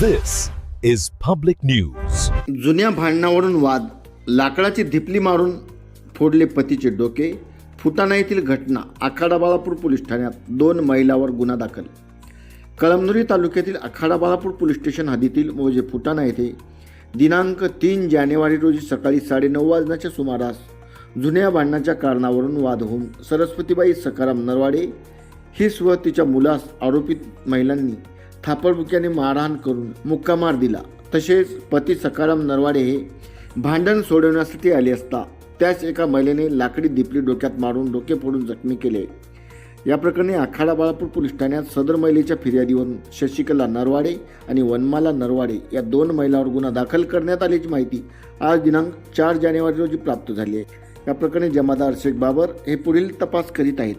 This is public news. जुन्या भांडणावरून वाद लाकडाची धिपली मारून फोडले पतीचे डोके फुटाणा येथील घटना आखाडा बाळापूर पोलीस ठाण्यात दोन महिलावर गुन्हा दाखल कळमनुरी तालुक्यातील आखाडा बाळापूर पोलीस स्टेशन हद्दीतील मोजे फुटाणा येथे दिनांक तीन जानेवारी रोजी सकाळी साडेनऊ वाजण्याच्या सुमारास जुन्या भांडणाच्या कारणावरून वाद होऊन सरस्वतीबाई सकाराम नरवाडे ही स्व तिच्या मुलास आरोपित महिलांनी थापडबुक्याने मारहाण करून मुक्कामार दिला. तसेच पती सकाराम नरवाडे हे भांडण सोडवण्यासाठी आले असता त्याच एका महिलेने लाकडी दिपली डोक्यात मारून डोके फोडून जखमी केले. या प्रकरणी आखाडा बाळापूर पोलीस ठाण्यात सदर महिलेच्या फिर्यादीवरून शशिकला नरवाडे आणि वनमाला नरवाडे या दोन महिलांवर गुन्हा दाखल करण्यात आल्याची माहिती आज दिनांक चार जानेवारी रोजी प्राप्त झाली आहे. या प्रकरणी जमादार शेख बाबर हे पुढील तपास करीत आहेत.